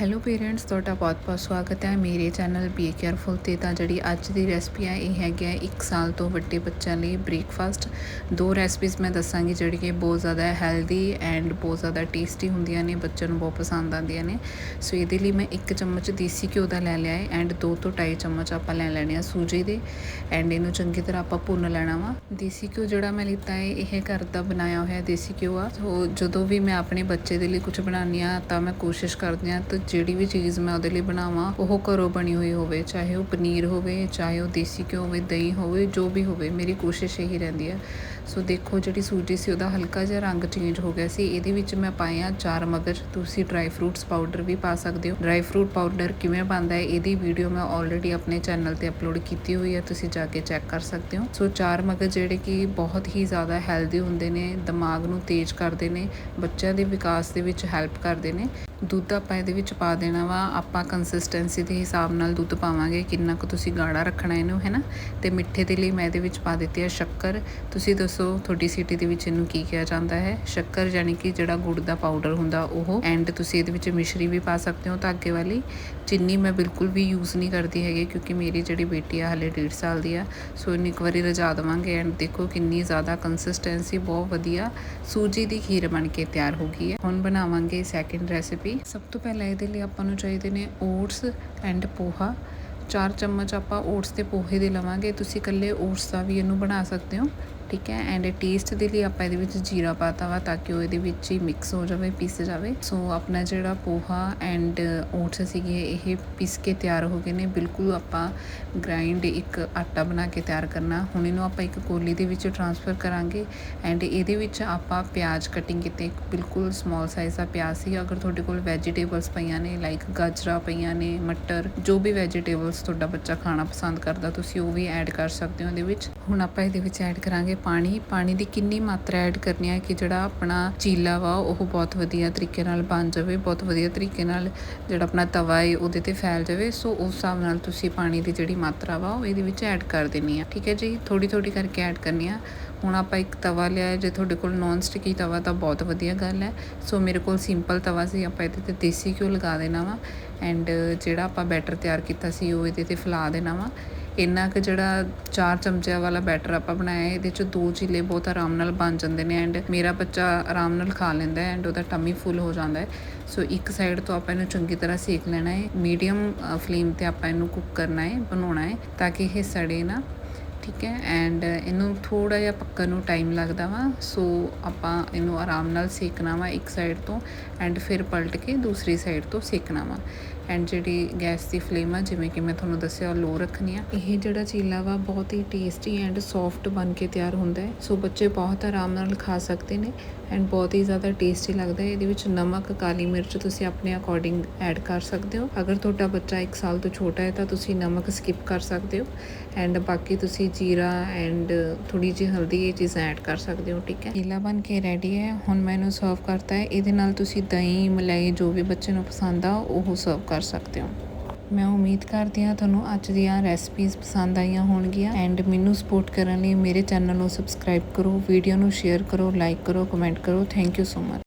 Hello parents ਤੁਹਾਡਾ ਬਹੁਤ-ਬਹੁਤ ਸਵਾਗਤ ਹੈ। ਮੇਰੇ ਚੈਨਲ ਬੀ ਕੇਅਰਫੁਲ ਤੇ ਤਾਂ ਜਿਹੜੀ ਅੱਜ ਦੀ ਰੈਸਪੀ ਹੈ, ਇਹ ਹੈਗੀ ਹੈ 1 ਸਾਲ ਤੋਂ ਵੱਡੇ ਬੱਚਿਆਂ ਲਈ ਬ੍ਰੇਕਫਾਸਟ ਦੋ ਰੈਸਪੀਜ਼ ਮੈਂ ਦੱਸਾਂਗੀ ਜਿਹੜੀ ਕਿ ਬਹੁਤ ਜ਼ਿਆਦਾ ਹੈਲਦੀ ਐਂਡ ਬਹੁਤ ਜ਼ਿਆਦਾ ਟੇਸਟੀ ਹੁੰਦੀਆਂ ਨੇ, ਬੱਚਿਆਂ ਨੂੰ ਬਹੁਤ ਪਸੰਦ ਆਉਂਦੀਆਂ ਨੇ। ਸੋ ਇਹਦੇ ਲਈ ਮੈਂ 1 ਚਮਚ ਦੇਸੀ ਘਿਓ ਦਾ ਲੈ ਲਿਆ ਹੈ ਐਂਡ 2 ਤੋਂ 2.5 ਚਮਚ ਆਪਾਂ ਲੈ ਲੈਣੇ ਆ ਸੂਜੀ ਦੇ। ਐਂਡ ਇਹਨੂੰ ਚੰਗੀ ਤਰ੍ਹਾਂ ਆਪਾਂ ਭੁੰਨ ਲੈਣਾ ਵਾ। ਦੇਸੀ ਘਿਓ ਜਿਹੜਾ ਮੈਂ ਲਿੱਤਾ ਹੈ, ਇਹ ਘਰ ਦਾ ਬਣਾਇਆ ਹੋਇਆ ਦੇਸੀ ਘਿਓ ਆ। ਸੋ ਜਦੋਂ ਵੀ ਮੈਂ ਆਪਣੇ ਬੱਚੇ ਦੇ ਲਈ ਕੁਝ ਬਣਾਉਂਦੀ ਆ ਤਾਂ ਮੈਂ ਕੋਸ਼ਿਸ਼ ਕਰਦੀ ਆ ਤਾਂ ਜਿਹੜੀ ਵੀ ਚੀਜ਼ ਮੈਂ ਉਹਦੇ ਲਈ ਬਣਾਵਾਂ, ਉਹ ਘਰੋਂ ਬਣੀ ਹੋਈ ਹੋਵੇ, ਚਾਹੇ ਉਹ ਪਨੀਰ ਹੋਵੇ, ਚਾਹੇ ਉਹ ਦੇਸੀ ਘਿਓ ਹੋਵੇ, ਦਹੀਂ ਹੋਵੇ, ਜੋ ਵੀ ਹੋਵੇ, ਮੇਰੀ ਕੋਸ਼ਿਸ਼ ਇਹੀ ਰਹਿੰਦੀ ਹੈ। ਸੋ ਦੇਖੋ ਜਿਹੜੀ ਸੂਜੀ ਸੀ, ਉਹਦਾ ਹਲਕਾ ਜਿਹਾ ਰੰਗ ਚੇਂਜ ਹੋ ਗਿਆ ਸੀ, ਇਹਦੇ ਵਿੱਚ ਮੈਂ ਪਾਏ ਆ ਚਾਰ ਮਗਜ ਤੁਸੀਂ ਡਰਾਈ ਫਰੂਟਸ ਪਾਊਡਰ ਵੀ ਪਾ ਸਕਦੇ ਹੋ। ਡਰਾਈ ਫਰੂਟ ਪਾਊਡਰ ਕਿਵੇਂ ਬਣਦਾ ਹੈ, ਇਹਦੀ ਵੀਡੀਓ ਮੈਂ ਆਲਰੇਡੀ ਆਪਣੇ ਚੈਨਲ ਤੇ ਅਪਲੋਡ ਕੀਤੀ ਹੋਈ ਹੈ, ਤੁਸੀਂ ਜਾ ਕੇ ਚੈੱਕ ਕਰ ਸਕਦੇ ਹੋ। ਸੋ ਚਾਰ ਮਗਜ ਜਿਹੜੇ ਕਿ ਬਹੁਤ ਹੀ ਜ਼ਿਆਦਾ ਹੈਲਦੀ ਹੁੰਦੇ ਨੇ, ਦਿਮਾਗ ਨੂੰ ਤੇਜ਼ ਕਰਦੇ ਨੇ, ਬੱਚਿਆਂ ਦੇ ਵਿਕਾਸ ਦੇ ਵਿੱਚ ਹੈਲਪ ਕਰਦੇ ਨੇ। ਦੁੱਧ ਆਪਾਂ ਇਹਦੇ ਵਿੱਚ ਪਾ ਦੇਣਾ ਵਾ, ਆਪਾਂ ਕੰਸਿਸਟੈਂਸੀ ਦੇ ਹਿਸਾਬ ਨਾਲ ਦੁੱਧ ਪਾਵਾਂਗੇ। ਕਿੰਨਾ ਕੁ ਤੁਸੀਂ ਗਾੜਾ ਰੱਖਣਾ ਇਹਨੂੰ, ਹੈ ਨਾ? ਤੇ ਮਿੱਠੇ ਦੇ ਲਈ ਮੈਂ ਇਹਦੇ ਵਿੱਚ ਪਾ ਦਿੱਤੀ ਹੈ ਸ਼ੱਕਰ। ਤੁਸੀਂ ਦੱਸੋ ਤੁਹਾਡੀ ਸਿਟੀ ਦੇ ਵਿੱਚ ਇਹਨੂੰ ਕੀ ਕਿਹਾ ਜਾਂਦਾ ਹੈ? ਸ਼ੱਕਰ ਯਾਨੀ ਕਿ ਜਿਹੜਾ ਗੁੜ ਦਾ ਪਾਊਡਰ ਹੁੰਦਾ, ਉਹ ਐਂਡ ਤੁਸੀਂ ਇਹਦੇ ਵਿੱਚ ਮਿਸ਼ਰੀ ਵੀ ਪਾ ਸਕਦੇ ਹੋ ਧਾਗੇ ਵਾਲੀ। ਚੀਨੀ ਮੈਂ ਬਿਲਕੁਲ ਵੀ ਯੂਜ਼ ਨਹੀਂ ਕਰਦੀ ਹੈਗੀ ਕਿਉਂਕਿ ਮੇਰੀ ਜਿਹੜੀ ਬੇਟੀ ਆ, ਹਲੇ 1.5 ਸਾਲ ਦੀ ਆ। ਸੋ ਇਹਨੂੰ ਇੱਕ ਵਾਰੀ ਰਜਾ ਦੇਵਾਂਗੇ ਐਂਡ ਦੇਖੋ ਕਿੰਨੀ ਜ਼ਿਆਦਾ ਕੰਸਿਸਟੈਂਸੀ ਬਹੁਤ ਵਧੀਆ। ਸੂਜੀ ਦੀ ਖੀਰ ਬਣ ਕੇ ਤਿਆਰ ਹੋ ਗਈ ਹੈ। ਹੁਣ ਬਣਾਵਾਂਗੇ ਸੈਕਿੰਡ ਰੈਸਿਪੀ ਸਭ ਤੋਂ ਪਹਿਲਾਂ ਇਹਦੇ ਲਈ ਆਪਾਂ ਨੂੰ ਚਾਹੀਦੇ ਨੇ ਓਟਸ ਐਂਡ ਪੋਹਾ। ਚਾਰ ਚਮਚ ਆਪਾਂ ਓਟਸ ਤੇ ਪੋਹੇ ਦੇ ਲਵਾਂਗੇ। ਤੁਸੀਂ ਇਕੱਲੇ ਓਟਸ ਦਾ ਵੀ ਇਹਨੂੰ ਬਣਾ ਸਕਦੇ ਹੋ। ਠੀਕ ਹੈ ਐਂਡ ਟੇਸਟ ਦੇ ਲਈ ਆਪਾਂ ਇਹਦੇ ਵਿੱਚ ਜੀਰਾ ਪਾਤਾ ਵਾ ਤਾਂ ਕਿ ਉਹ ਇਹਦੇ ਵਿੱਚ ਹੀ ਮਿਕਸ ਹੋ ਜਾਵੇ, ਪੀਸ ਜਾਵੇ। ਸੋ ਆਪਣਾ ਜਿਹੜਾ ਪੋਹਾ ਐਂਡ ਓਟਸ ਸੀਗੇ, ਇਹ ਪੀਸ ਕੇ ਤਿਆਰ ਹੋ ਗਏ ਨੇ। ਬਿਲਕੁਲ ਆਪਾਂ ਗ੍ਰਾਈਂਡ ਇੱਕ ਆਟਾ ਬਣਾ ਕੇ ਤਿਆਰ ਕਰਨਾ। ਹੁਣ ਇਹਨੂੰ ਆਪਾਂ ਇੱਕ ਕੋਲੀ ਦੇ ਵਿੱਚ ਟ੍ਰਾਂਸਫਰ ਕਰਾਂਗੇ ਐਂਡ ਇਹਦੇ ਵਿੱਚ ਆਪਾਂ ਪਿਆਜ਼ ਕਟਿੰਗ ਕੀਤੇ। ਇੱਕ ਬਿਲਕੁਲ ਸਮਾਲ ਸਾਈਜ਼ ਦਾ ਪਿਆਜ਼ ਸੀ। ਅਗਰ ਤੁਹਾਡੇ ਕੋਲ ਵੈਜੀਟੇਬਲਸ ਪਈਆਂ ਨੇ ਲਾਈਕ ਗਾਜਰਾ ਪਈਆਂ ਨੇ, ਮਟਰ, ਜੋ ਵੀ ਵੈਜੀਟੇਬਲਸ ਤੁਹਾਡਾ ਬੱਚਾ ਖਾਣਾ ਪਸੰਦ ਕਰਦਾ, ਤੁਸੀਂ ਉਹ ਵੀ ਐਡ ਕਰ ਸਕਦੇ ਹੋ ਇਹਦੇ ਵਿੱਚ। ਹੁਣ ਆਪਾਂ ਇਹਦੇ ਵਿੱਚ ਐਡ ਕਰਾਂਗੇ ਪਾਣੀ ਪਾਣੀ ਦੀ ਕਿੰਨੀ ਮਾਤਰਾ ਐਡ ਕਰਨੀ ਹੈ ਕਿ ਜਿਹੜਾ ਆਪਣਾ ਚੀਲਾ ਵਾ, ਉਹ ਬਹੁਤ ਵਧੀਆ ਤਰੀਕੇ ਨਾਲ ਬਣ ਜਾਵੇ, ਬਹੁਤ ਵਧੀਆ ਤਰੀਕੇ ਨਾਲ ਜਿਹੜਾ ਆਪਣਾ ਤਵਾ ਹੈ ਉਹਦੇ ਤੇ ਫੈਲ ਜਾਵੇ। ਸੋ ਉਸ ਹਿਸਾਬ ਨਾਲ ਤੁਸੀਂ ਪਾਣੀ ਦੀ ਜਿਹੜੀ ਮਾਤਰਾ ਵਾ, ਉਹ ਇਹਦੇ ਵਿੱਚ ਐਡ ਕਰ ਦੇਣੀ ਆ। ਠੀਕ ਹੈ ਜੀ? ਥੋੜੀ ਥੋੜੀ ਕਰਕੇ ਐਡ ਕਰਨੀ ਆ। ਹੁਣ ਆਪਾਂ ਇੱਕ ਤਵਾ ਲਿਆ ਜੇ ਤੁਹਾਡੇ ਕੋਲ ਨੌਨ ਸਟਿਕੀ ਤਵਾ, ਤਾਂ ਬਹੁਤ ਵਧੀਆ ਗੱਲ ਹੈ। ਸੋ ਮੇਰੇ ਕੋਲ ਸਿੰਪਲ ਤਵਾ ਸੀ, ਆਪਾਂ ਇਹਦੇ ਤੇ ਦੇਸੀ ਘਿਓ ਲਗਾ ਦੇਣਾ ਵਾ ਐਂਡ ਜਿਹੜਾ ਆਪਾਂ ਬੈਟਰ ਤਿਆਰ ਕੀਤਾ ਸੀ, ਉਹ ਇਹਦੇ ਤੇ ਫੈਲਾ ਦੇਣਾ ਵਾ। ਇੰਨਾ ਕਿ ਜਿਹੜਾ 4 ਚਮਚਿਆਂ ਵਾਲਾ ਬੈਟਰ ਆਪਾਂ ਬਣਾਇਆ, ਇਹਦੇ ਚ ਦੋ ਚੀਲੇ ਬਹੁਤ ਆਰਾਮ ਨਾਲ ਬਣ ਜਾਂਦੇ ਨੇ ਐਂਡ ਮੇਰਾ ਬੱਚਾ ਆਰਾਮ ਨਾਲ ਖਾ ਲੈਂਦਾ ਹੈ ਐਂਡ ਉਹਦਾ ਟਮੀ ਫੁੱਲ ਹੋ ਜਾਂਦਾ ਹੈ। ਸੋ ਇੱਕ ਸਾਈਡ ਤੋਂ ਆਪਾਂ ਇਹਨੂੰ ਚੰਗੀ ਤਰ੍ਹਾਂ ਸੇਕ ਲੈਣਾ ਹੈ। ਮੀਡੀਅਮ ਫਲੇਮ ਤੇ ਆਪਾਂ ਇਹਨੂੰ ਕੁੱਕ ਕਰਨਾ ਹੈ, ਬਣਾਉਣਾ ਹੈ, ਤਾਂ ਕਿ ਇਹ ਸੜੇ ਨਾ। ਠੀਕ ਹੈ ਐਂਡ ਇਹਨੂੰ ਥੋੜਾ ਜਿਹਾ ਪੱਕਣ ਨੂੰ ਟਾਈਮ ਲੱਗਦਾ ਵਾ ਸੋ ਆਪਾਂ ਇਹਨੂੰ ਆਰਾਮ ਨਾਲ ਸੇਕਣਾ ਵਾ ਇੱਕ ਸਾਈਡ ਤੋਂ ਐਂਡ ਫਿਰ ਪਲਟ ਕੇ ਦੂਸਰੀ ਸਾਈਡ ਤੋਂ ਸੇਕਣਾ ਵਾ। ਐਂਡ ਜਿਹੜੀ ਗੈਸ ਦੀ ਫਲੇਮ ਆ, ਜਿਵੇਂ ਕਿ ਮੈਂ ਤੁਹਾਨੂੰ ਦੱਸਿਆ ਲੋ ਰੱਖਣੀ ਆ। ਇਹ ਜਿਹੜਾ ਚੀਲਾ ਵਾ, ਬਹੁਤ ਹੀ ਟੇਸਟੀ ਐਂਡ ਸੌਫਟ ਬਣ ਕੇ ਤਿਆਰ ਹੁੰਦਾ ਹੈ। ਸੋ ਬੱਚੇ ਬਹੁਤ ਆਰਾਮ ਨਾਲ ਖਾ ਸਕਦੇ ਨੇ ਐਂਡ ਬਹੁਤ ਹੀ ਜ਼ਿਆਦਾ ਟੇਸਟੀ ਲੱਗਦਾ ਹੈ। ਇਹਦੇ ਵਿੱਚ ਨਮਕ, ਕਾਲੀ ਮਿਰਚ ਤੁਸੀਂ ਆਪਣੇ ਅਕੋਰਡਿੰਗ ਐਡ ਕਰ ਸਕਦੇ ਹੋ। ਅਗਰ ਤੁਹਾਡਾ ਬੱਚਾ 1 ਸਾਲ ਤੋਂ ਛੋਟਾ ਹੈ ਤਾਂ ਤੁਸੀਂ ਨਮਕ ਸਕਿਪ ਕਰ ਸਕਦੇ ਹੋ ਐਂਡ ਬਾਕੀ ਤੁਸੀਂ ਜੀਰਾ ਐਂਡ ਥੋੜੀ ਜਿਹੀ ਹਲਦੀ ਇਹ ਚੀਜ਼ਾਂ ਐਡ ਕਰ ਸਕਦੇ ਹੋ, ਠੀਕ ਹੈ? ਚੀਲਾ ਬਣ ਕੇ ਰੈਡੀ ਹੈ। ਹੁਣ ਮੈਂ ਇਹਨੂੰ ਸਰਵ ਕਰਤਾ ਹੈ। ਇਹਦੇ ਨਾਲ ਤੁਸੀਂ ਦਹੀਂ, ਮਲਾਈ, ਜੋ ਵੀ ਬੱਚੇ ਨੂੰ ਪਸੰਦ ਆ, ਉਹ ਸਰਵ ਕਰ ਸਕਦੇ ਹੋ। ਮੈਂ ਉਮੀਦ ਕਰਦੀ ਹਾਂ ਤੁਹਾਨੂੰ ਅੱਜ ਦੀਆਂ ਰੈਸਪੀਜ਼ ਪਸੰਦ ਆਈਆਂ ਹੋਣਗੀਆਂ ਐਂਡ ਮੈਨੂੰ ਸਪੋਰਟ ਕਰਨ ਲਈ ਮੇਰੇ ਚੈਨਲ ਨੂੰ ਸਬਸਕ੍ਰਾਈਬ ਕਰੋ ਵੀਡੀਓ ਨੂੰ ਸ਼ੇਅਰ ਕਰੋ ਲਾਈਕ ਕਰੋ ਕਮੈਂਟ ਕਰੋ। Thank you so much